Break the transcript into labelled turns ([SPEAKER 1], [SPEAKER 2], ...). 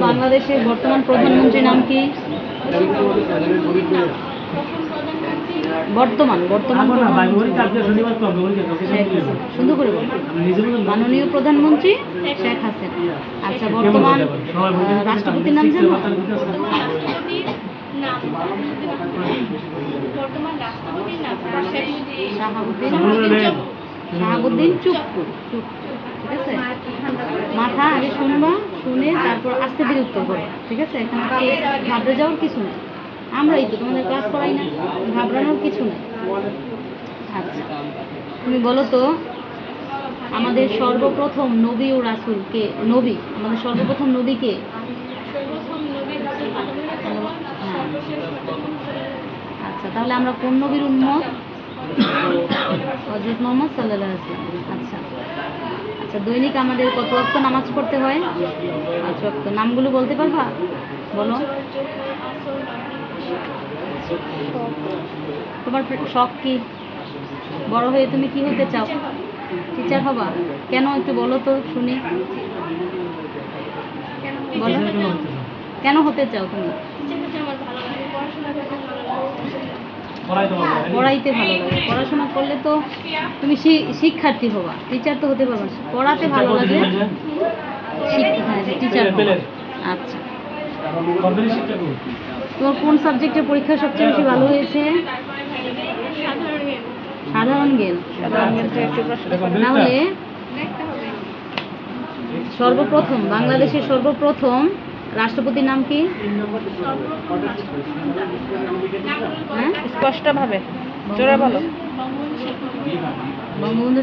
[SPEAKER 1] বাংলাদেশের বর্তমান প্রধানমন্ত্রীর নাম কি? বর্তমান বর্তমান সুন্দর করে মাননীয় প্রধানমন্ত্রী শেখ হাসিনা। আচ্ছা বর্তমান রাষ্ট্রপতির নাম জানো?
[SPEAKER 2] বর্তমান রাষ্ট্রপতির নাম
[SPEAKER 1] শাহাবুদ্দিন
[SPEAKER 2] শাহাবুদ্দিন
[SPEAKER 1] চুপ্পু ঠিক আছে? মাথা আগে শুনবা শুনে তারপর আস্তে ধীরে উত্তর করো ঠিক আছে? এখানে ঘাবড়ে যাওয়ার কিছু নেই। আমরাই তো তোমাদের ক্লাস করাই না ঘাবড়ানোর কিছু নেই। আচ্ছা তুমি বলো তো আমাদের সর্বপ্রথম নবী ও রাসুল কে নবী আমাদের সর্বপ্রথম নবী কে?
[SPEAKER 2] সর্বপ্রথম নবী রাসূল আদম আলাইহিস সালাম সর্বশেষ প্রধানমন্ত্রী
[SPEAKER 1] আচ্ছা তাহলে আমরা কোন নবীর উন্মত হজরত মোহাম্মদ সাল্লাহ আচ্ছা আচ্ছা দৈনিক আমাদের কত অক্ত নামাজ পড়তে হয়? পাঁচ অক্ত নামগুলো বলতে পারবা? বলো। তোমার শখ কি? বড় হয়ে তুমি কি হতে চাও? টিচার হবা? কেন একটু বলো তো শুনি। বলো। কেন হতে চাও তুমি? পড়াইতে ভালো লাগে। পড়াশোনা করলে তো তুমি শিক্ষার্থী হবা। টিচার তো হতে পারবা। পড়াতে ভালো লাগে। হ্যাঁ টিচার আচ্ছা। তোমার কোন সাবজেক্টে পরীক্ষা সবচেয়ে বেশি ভালো হয়েছে?
[SPEAKER 2] সাধারণ জ্ঞান।
[SPEAKER 1] সাধারণ জ্ঞান তাহলে সর্বপ্রথম বাংলাদেশের সর্বপ্রথম রাষ্ট্রপতির নাম কি? হ্যাঁ?
[SPEAKER 3] স্পষ্টভাবে। জোরে বলো।
[SPEAKER 1] বঙ্গবন্ধু